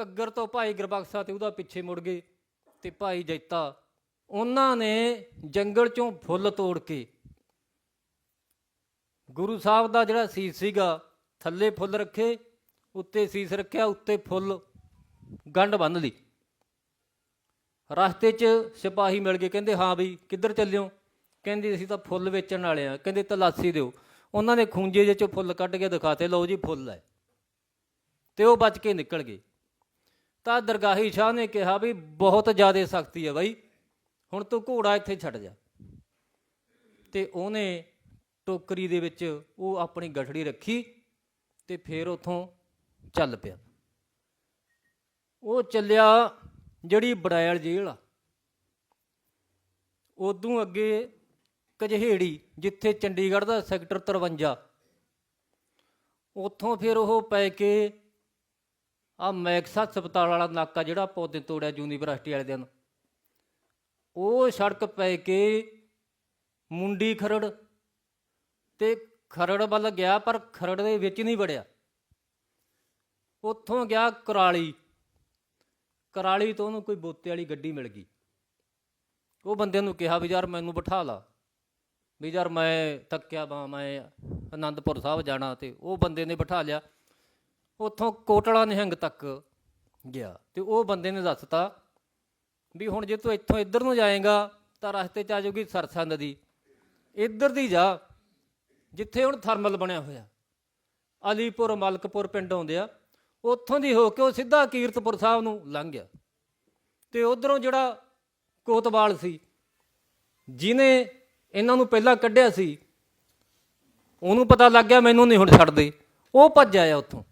ਘੱਗਰ ਤੋਂ ਭਾਈ ਗੁਰਬਖਸ਼ਾ ਤੇ ਉਹਦਾ ਪਿੱਛੇ ਮੁੜ ਗਏ ਤੇ ਭਾਈ ਜੈਤਾ, ਉਹਨਾਂ ਨੇ ਜੰਗਲ ਚੋਂ ਫੁੱਲ ਤੋੜ ਕੇ ਗੁਰੂ ਸਾਹਿਬ ਦਾ ਜਿਹੜਾ ਸੀਸ ਸੀਗਾ, ਥੱਲੇ ਫੁੱਲ ਰੱਖੇ, ਉੱਤੇ ਸੀਸ ਰੱਖਿਆ, ਉੱਤੇ ਫੁੱਲ ਗੰਢ ਬੰਨ ਲਈ। ਰਸਤੇ 'ਚ ਸਿਪਾਹੀ ਮਿਲ ਗਏ, ਕਹਿੰਦੇ, ਹਾਂ ਬਈ, ਕਿੱਧਰ ਚੱਲਿਓ? ਕਹਿੰਦੇ, ਅਸੀਂ ਤਾਂ ਫੁੱਲ ਵੇਚਣ ਵਾਲੇ ਆ। ਕਹਿੰਦੇ, ਤਲਾਸੀ ਦਿਓ। ਉਹਨਾਂ ਨੇ ਖੂੰਜੇ ਜਿਹੇ 'ਚੋਂ ਫੁੱਲ ਕੱਢ ਕੇ ਦਿਖਾਤੇ, ਲਓ ਜੀ, ਫੁੱਲ ਹੈ। ਤੇ ਉਹ ਬਚ ਕੇ ਨਿਕਲ ਗਏ। ਤਾਂ ਦਰਗਾਹੀ ਸ਼ਾਹ ਨੇ ਕਿਹਾ ਵੀ ਬਹੁਤ ਜ਼ਿਆਦਾ ਸਖਤੀ ਹੈ ਬਾਈ। ਹੁਣ ਤੂੰ ਘੋੜਾ ਇੱਥੇ ਛੱਡ ਜਾ। ਤੇ ਉਹਨੇ ਟੋਕਰੀ ਦੇ ਵਿੱਚ ਉਹ ਆਪਣੀ ਗਠੜੀ ਰੱਖੀ ਤੇ ਫਿਰ ਉਥੋਂ ਚੱਲ ਪਿਆ। ਉਹ ਚੱਲਿਆ ਜਿਹੜੀ ਬੜੈਲ ਜੇਲ੍ਹ ਆ। ਉਦੋਂ ਅੱਗੇ ਕਜਹੇੜੀ, ਜਿੱਥੇ ਚੰਡੀਗੜ੍ਹ ਦਾ ਸੈਕਟਰ 53 ਉੱਥੋਂ ਫਿਰ ਉਹ ਪੈ ਕੇ ਆ ਮੈਕਸ ਹਸਪਤਾਲ ਵਾਲਾ ਨਾਕਾ ਜਿਹੜਾ ਪੌਦੇ ਤੋੜਿਆ ਯੂਨੀਵਰਸਿਟੀ ਵਾਲੇ ਦਿਨ ਉਹ ਸੜਕ ਪੈ ਕੇ ਮੁੰਡੀ ਖਰੜ ਤੇ ਖਰੜ ਵੱਲ ਗਿਆ, ਪਰ ਖਰੜ ਦੇ ਵਿੱਚ ਨਹੀਂ ਵੜਿਆ। ਉੱਥੋਂ ਗਿਆ ਕਰਾਲੀ। ਕਰਾਲੀ ਤੋਂ ਉਹਨੂੰ ਕੋਈ ਬੋਤੇ ਵਾਲੀ ਗੱਡੀ ਮਿਲ ਗਈ। ਉਹ ਬੰਦੇ ਨੂੰ ਕਿਹਾ ਵੀ ਯਾਰ ਮੈਨੂੰ ਬਿਠਾ ਲਾ। ਵੀ ਯਾਰ ਮੈਂ ਥੱਕਿਆ ਬਾਂ ਮੈਂ ਆਨੰਦਪੁਰ ਸਾਹਿਬ ਜਾਣਾ ਤੇ ਉਹ ਬੰਦੇ ਨੇ ਬਿਠਾ ਲਿਆ। ਉੱਥੋਂ ਕੋਟਲਾ ਨਿਹੰਗ ਤੱਕ ਗਿਆ ਤੇ ਉਹ ਬੰਦੇ ਨੇ ਦੱਸਤਾ ਵੀ ਹੁਣ ਜੇ ਤੂੰ ਇੱਥੋਂ ਇੱਧਰ ਨੂੰ ਜਾਏਗਾ ਤਾਂ ਰਸਤੇ 'ਚ ਆ ਜਾਊਗੀ ਸਰਸਾ ਨਦੀ ਇੱਧਰ ਦੀ ਜਾ, ਜਿੱਥੇ ਹੁਣ ਥਰਮਲ ਬਣਿਆ ਹੋਇਆ। ਅਲੀਪੁਰ, ਮਲਕਪੁਰ ਪਿੰਡ ਆਉਂਦੇ ਆ, ਉੱਥੋਂ ਦੀ ਹੋ ਕੇ ਉਹ ਸਿੱਧਾ ਕੀਰਤਪੁਰ ਸਾਹਿਬ ਨੂੰ ਲੰਘ ਗਿਆ। ਤੇ ਉਧਰੋਂ ਜਿਹੜਾ ਕੋਤਵਾਲ ਸੀ ਜਿਨੇ ਇਹਨਾਂ ਨੂੰ ਪਹਿਲਾਂ ਕੱਢਿਆ ਸੀ, ਉਹਨੂੰ ਪਤਾ ਲੱਗ ਗਿਆ ਮੈਨੂੰ ਨਹੀਂ ਹੁਣ ਛੱਡਦੇ। ਉਹ ਭੱਜ ਆਇਆ ਉੱਥੋਂ।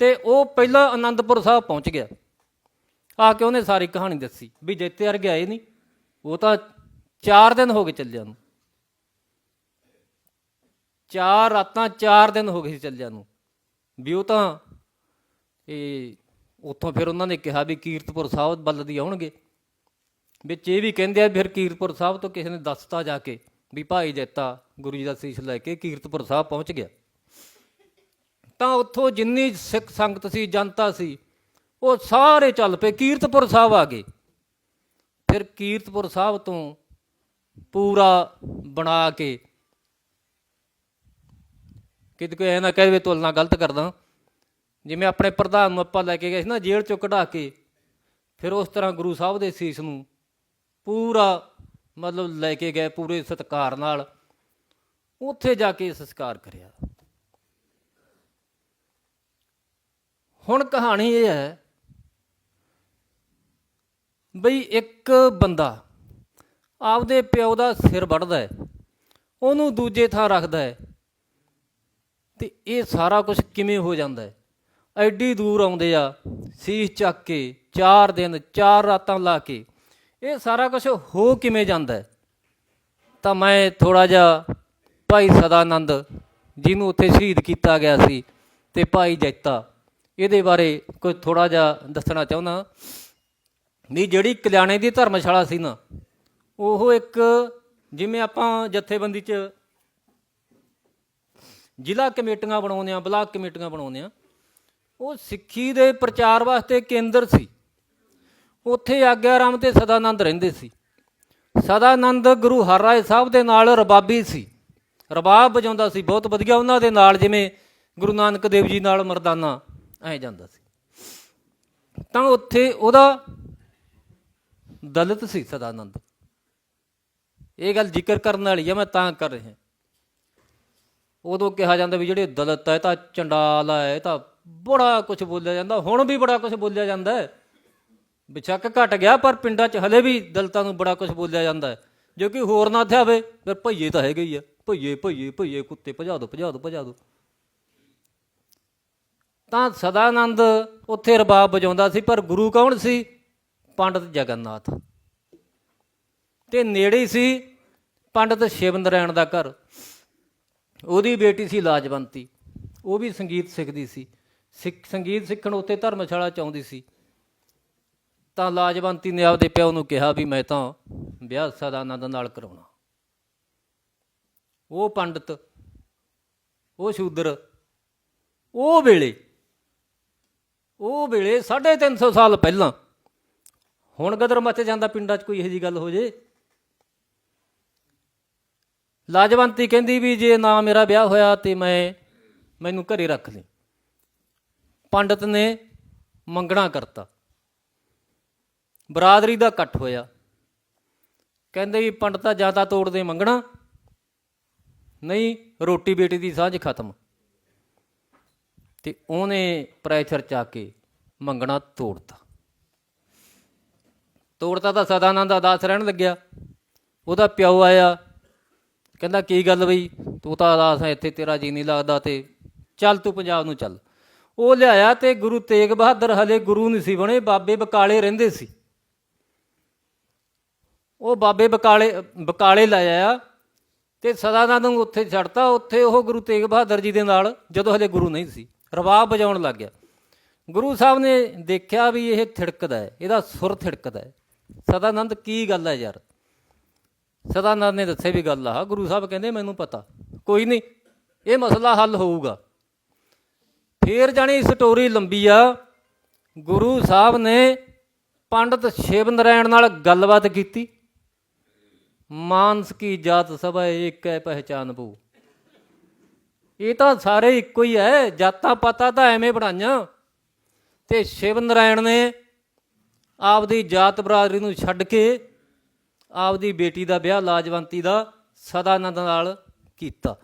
ਤੇ ਉਹ ਪਹਿਲਾਂ ਆਨੰਦਪੁਰ ਸਾਹਿਬ ਪਹੁੰਚ ਗਿਆ। ਆ ਕੇ ਉਹਨੇ ਸਾਰੀ ਕਹਾਣੀ ਦੱਸੀ ਵੀ ਜੈਤੇ ਅਰ ਗਿਆ ਨਹੀਂ ਉਹ ਤਾਂ 4 ਦਿਨ ਹੋ ਗਏ ਚੱਲਿਆਂ ਨੂੰ। ਚਾਰ ਰਾਤਾਂ 4 ਦਿਨ ਹੋ ਗਏ ਸੀ ਚੱਲਿਆਂ ਨੂੰ। ਵੀ ਉਹ ਤਾਂ ਇਹ ਉੱਥੋਂ ਫਿਰ ਉਹਨਾਂ ਨੇ ਕਿਹਾ ਵੀ ਕੀਰਤਪੁਰ ਸਾਹਿਬ ਵੱਲ ਦੀ ਆਉਣਗੇ। ਵਿੱਚ ਇਹ ਵੀ ਕਹਿੰਦੇ ਆ ਫਿਰ ਕੀਰਤਪੁਰ ਸਾਹਿਬ ਤੋਂ ਕਿਸੇ ਨੇ ਦੱਸਤਾ ਜਾ ਕੇ ਵੀ ਭਾਈ ਜੈਤਾ ਗੁਰੂ ਜੀ ਦਾ ਸੀਸ ਲੈ ਕੇ ਕੀਰਤਪੁਰ ਸਾਹਿਬ ਪਹੁੰਚ ਗਿਆ। ਤਾਂ ਉੱਥੋਂ ਜਿੰਨੀ ਸਿੱਖ ਸੰਗਤ ਸੀ, ਜਨਤਾ ਸੀ, ਉਹ ਸਾਰੇ ਚੱਲ ਪਏ। ਕੀਰਤਪੁਰ ਸਾਹਿਬ ਆ ਗਏ। ਫਿਰ ਕੀਰਤਪੁਰ ਸਾਹਿਬ ਤੋਂ ਪੂਰਾ ਬਣਾ ਕੇ ਕਿਤੇ ਕੋਈ ਐ ਨਾ ਕਹੇ ਵੀ ਤੁਲਨਾ ਗਲਤ ਕਰਦਾ। ਜਿਵੇਂ ਆਪਣੇ ਪ੍ਰਧਾਨ ਨੂੰ ਆਪਾਂ ਲੈ ਕੇ ਗਏ ਸੀ ਨਾ, ਜੇਲ੍ਹ ਚੋਂ ਕਢਾ ਕੇ, ਫਿਰ ਉਸ ਤਰ੍ਹਾਂ ਗੁਰੂ ਸਾਹਿਬ ਦੇ ਸੀਸ ਨੂੰ ਪੂਰਾ ਮਤਲਬ ਲੈ ਕੇ ਗਏ, ਪੂਰੇ ਸਤਿਕਾਰ ਨਾਲ। ਉੱਥੇ ਜਾ ਕੇ ਸੰਸਕਾਰ ਕਰਿਆ। ਹੁਣ ਕਹਾਣੀ ਇਹ ਹੈ ਬਈ ਇੱਕ ਬੰਦਾ ਆਪਦੇ ਪਿਓ ਦਾ ਸਿਰ ਵੱਢਦਾ ਹੈ, ਉਹਨੂੰ ਦੂਜੇ ਥਾਂ ਰੱਖਦਾ ਹੈ ਤੇ ਇਹ ਸਾਰਾ ਕੁਝ ਕਿਵੇਂ ਹੋ ਜਾਂਦਾ ਹੈ? ਐਡੀ ਦੂਰ ਆਉਂਦੇ ਆ, ਸੀਸ ਚੱਕ ਕੇ 4 ਦਿਨ 4 ਰਾਤਾਂ ਲਾ ਕੇ, ਇਹ ਸਾਰਾ ਕੁਝ ਹੋ ਕਿਵੇਂ ਜਾਂਦਾ ਤਾਂ ਮੈਂ ਥੋੜਾ ਜਿਹਾ ਭਾਈ ਸਦਾਨੰਦ ਜਿਹਨੂੰ ਉੱਥੇ ਸ਼ਹੀਦ ਕੀਤਾ ਗਿਆ ਸੀ ਤੇ ਭਾਈ ਜੈਤਾ ਇਹਦੇ ਬਾਰੇ ਕੋਈ ਥੋੜਾ ਜਿਹਾ ਦੱਸਣਾ ਚਾਹੁੰਦਾ ਵੀ ਜਿਹੜੀ ਕਲਿਆਣੇ ਦੀ ਧਰਮਸ਼ਾਲਾ ਸੀ ਨਾ, ਉਹ ਇੱਕ ਜਿਵੇਂ ਆਪਾਂ ਜਥੇਬੰਦੀ 'ਚ ਜ਼ਿਲ੍ਹਾ ਕਮੇਟੀਆਂ ਬਣਾਉਂਦੇ ਆ ਬਲਾਕ ਕਮੇਟੀਆਂ ਬਣਾਉਂਦੇ ਆ ਉਹ ਸਿੱਖੀ ਦੇ ਪ੍ਰਚਾਰ ਵਾਸਤੇ ਕੇਂਦਰ ਸੀ। ਉੱਥੇ ਆਗਿਆਰਾਮ ਤੇ ਸਦਾਨੰਦ ਰਹਿੰਦੇ ਸੀ। ਸਦਾਨੰਦ ਗੁਰੂ ਹਰਰਾਏ ਸਾਹਿਬ ਦੇ ਨਾਲ ਰਬਾਬੀ ਸੀ। ਰਬਾਬ ਵਜਾਉਂਦਾ ਸੀ, ਬਹੁਤ ਵਧੀਆ ਉਹਨਾਂ ਦੇ ਨਾਲ, ਜਿਵੇਂ ਗੁਰੂ ਨਾਨਕ ਦੇਵ ਜੀ ਨਾਲ ਮਰਦਾਨਾ। ਐ ਜਾਂਦਾ ਸੀ। ਤਾਂ ਉੱਥੇ ਉਹਦਾ ਦਲਿਤ ਸੀ ਸਦਾਨੰਦ। ਇਹ ਗੱਲ ਜ਼ਿਕਰ ਕਰਨ ਵਾਲੀ ਆ, ਮੈਂ ਤਾਂ ਕਰ ਰਿਹਾ। ਉਦੋਂ ਕਿਹਾ ਜਾਂਦਾ ਵੀ ਜਿਹੜੇ ਦਲਿਤ ਹੈ ਇਹ ਤਾਂ ਚੰਡਾਲ ਹੈ ਇਹ ਤਾਂ ਬੜਾ ਕੁਝ ਬੋਲਿਆ ਜਾਂਦਾ। ਹੁਣ ਵੀ ਬੜਾ ਕੁਝ ਬੋਲਿਆ ਜਾਂਦਾ ਹੈ। ਬਿਸ਼ੱਕ ਘਟ ਗਿਆ, ਪਰ ਪਿੰਡਾਂ 'ਚ ਹਲੇ ਵੀ ਦਲਤਾਂ ਨੂੰ ਬੜਾ ਕੁਝ ਬੋਲਿਆ ਜਾਂਦਾ ਹੈ। ਜੋ ਕਿ ਹੋਰ ਨਾ ਥਿਆਵੇ, ਫਿਰ ਭਈਏ ਤਾਂ ਹੈਗੇ ਹੀ ਆ। ਭਈਏ ਭਈਏ ਭਈਏ ਕੁੱਤੇ, ਭਜਾ ਦੋ ਭਜਾ ਦੋ ਭਜਾ ਦੋ। ਤਾਂ ਸਦਾਨੰਦ ਉੱਥੇ ਰਬਾਬ ਵਜਾਉਂਦਾ ਸੀ, ਪਰ ਗੁਰੂ ਕੌਣ ਸੀ? ਪੰਡਤ ਜਗਨਨਾਥ। ਤੇ ਨੇੜੇ ਸੀ ਪੰਡਤ ਸ਼ਿਵ ਨਰਾਇਣ ਦਾ ਘਰ। ਉਹਦੀ ਬੇਟੀ ਸੀ ਲਾਜਵੰਤੀ। ਉਹ ਵੀ ਸੰਗੀਤ ਸਿੱਖਦੀ ਸੀ। ਸਿੱਖ, ਸੰਗੀਤ ਸਿੱਖਣ ਉੱਤੇ ਧਰਮਸ਼ਾਲਾ ਚ ਆਉਂਦੀ ਸੀ। ਤਾਂ ਲਾਜਵੰਤੀ ਨੇ ਆਪਦੇ ਪਿਓ ਨੂੰ ਕਿਹਾ ਵੀ ਮੈਂ ਤਾਂ ਵਿਆਹ ਸਦਾਨੰਦ ਨਾਲ ਕਰਾਉਣਾ। ਉਹ ਪੰਡਤ, ਉਹ ਸ਼ੂਦਰ, ਉਹ ਵੇਲੇ ਉਹ ਵੇਲੇ 350 ਸਾਲ ਪਹਿਲਾਂ। ਹੁਣ ਗਦਰ ਮੱਚ ਜਾਂਦਾ ਪਿੰਡਾਂ 'ਚ ਕੋਈ ਇਹੋ ਜੀ ਗੱਲ ਹੋ ਜੇ। ਲਾਜਵੰਤੀ ਕਹਿੰਦੀ ਵੀ ਜੇ ਨਾ ਮੇਰਾ ਵਿਆਹ ਹੋਇਆ ਤੇ ਮੈਂ ਮੈਨੂੰ ਘਰੇ ਰੱਖ ਲਈ ਪੰਡਤ ਨੇ ਮੰਗਣਾ ਕਰਤਾ। ਬਰਾਦਰੀ ਦਾ ਇਕੱਠ ਹੋਇਆ। ਕਹਿੰਦੇ ਵੀ ਪੰਡਤਾ ਜਾਂ ਤਾਂ ਤੋੜਦੇ ਮੰਗਣਾ, ਨਹੀਂ ਰੋਟੀ ਬੇਟੀ ਦੀ ਸਾਂਝ ਖਤਮ। ਤੇ ਉਹਨੇ ਪ੍ਰੈਸ਼ਰ ਚਾ ਕੇ ਮੰਗਣਾ ਤੋੜਤਾ। ਤੋੜਤਾ ਤਾਂ ਸਦਾਨੰਦ ਅਦਾਸ ਰਹਿਣ ਲੱਗਿਆ। ਉਹਦਾ ਪਿਓ ਆਇਆ। ਕਹਿੰਦਾ, ਕੀ ਗੱਲ ਬਈ? ਤੂੰ ਤਾਂ ਅਦਾਸ ਹੈ ਇੱਥੇ ਤੇਰਾ ਜੀ ਨਹੀਂ ਲੱਗਦਾ ਤੇ ਚੱਲ ਤੂੰ ਪੰਜਾਬ ਨੂੰ ਚੱਲ। ਉਹ ਲਿਆਇਆ ਤੇ ਗੁਰੂ ਤੇਗ ਬਹਾਦਰ ਹਲੇ ਗੁਰੂ ਨਹੀਂ ਸੀ ਬਣੇ, ਬਾਬੇ ਬਕਾਲੇ ਰਹਿੰਦੇ ਸੀ। ਉਹ ਬਾਬੇ ਬਕਾਲੇ ਬਕਾਲੇ ਲਾਇਆ ਤੇ ਸਦਾਨੰਦ ਨੂੰ ਉੱਥੇ ਛੱਡਤਾ। ਉੱਥੇ ਉਹ ਗੁਰੂ ਤੇਗ ਬਹਾਦਰ ਜੀ ਦੇ ਨਾਲ, ਜਦੋਂ ਹਲੇ ਗੁਰੂ ਨਹੀਂ ਸੀ। ਰਬਾਬ ਵਜਾਉਣ ਲੱਗ ਗਿਆ। ਗੁਰੂ ਸਾਹਿਬ ਨੇ ਦੇਖਿਆ ਵੀ ਇਹ ਥਿੜਕਦਾ ਹੈ, ਇਹਦਾ ਸੁਰ ਥਿੜਕਦਾ ਹੈ। ਸਦਾਨੰਦ ਕੀ ਗੱਲ ਹੈ ਯਾਰ? ਸਦਾਨੰਦ ਨੇ ਦੱਸਿਆ ਵੀ ਗੱਲ ਆ, ਗੁਰੂ ਸਾਹਿਬ ਕਹਿੰਦੇ ਮੈਨੂੰ ਪਤਾ, ਕੋਈ ਨਹੀਂ, ਇਹ ਮਸਲਾ ਹੱਲ ਹੋਊਗਾ। ਫੇਰ ਜਾਣੀ ਸਟੋਰੀ ਲੰਬੀ ਆ, ਗੁਰੂ ਸਾਹਿਬ ਨੇ ਪੰਡਤ ਸ਼ਿਵ ਨਰਾਇਣ ਨਾਲ ਗੱਲਬਾਤ ਕੀਤੀ। ਮਾਨਸ ਕੀ ਜਾਤ ਸਭਾ ਇੱਕ ਹੈ ਪਹਿਚਾਨ ਬੂ ਇਹ ਤਾਂ ਸਾਰੇ ਇੱਕੋ ਹੀ ਹੈ ਜਾਤਾਂ ਪਾਤਾਂ ਤਾਂ ਐਵੇਂ ਬਣਾਈਆਂ। ਤੇ ਸ਼ਿਵ ਨਰਾਇਣ ਨੇ ਆਪਦੀ ਜਾਤ ਬਰਾਦਰੀ ਨੂੰ ਛੱਡ ਕੇ ਆਪਦੀ ਬੇਟੀ ਦਾ ਵਿਆਹ ਲਾਜਵੰਤੀ ਦਾ ਸਦਾਨੰਦ ਨਾਲ ਕੀਤਾ।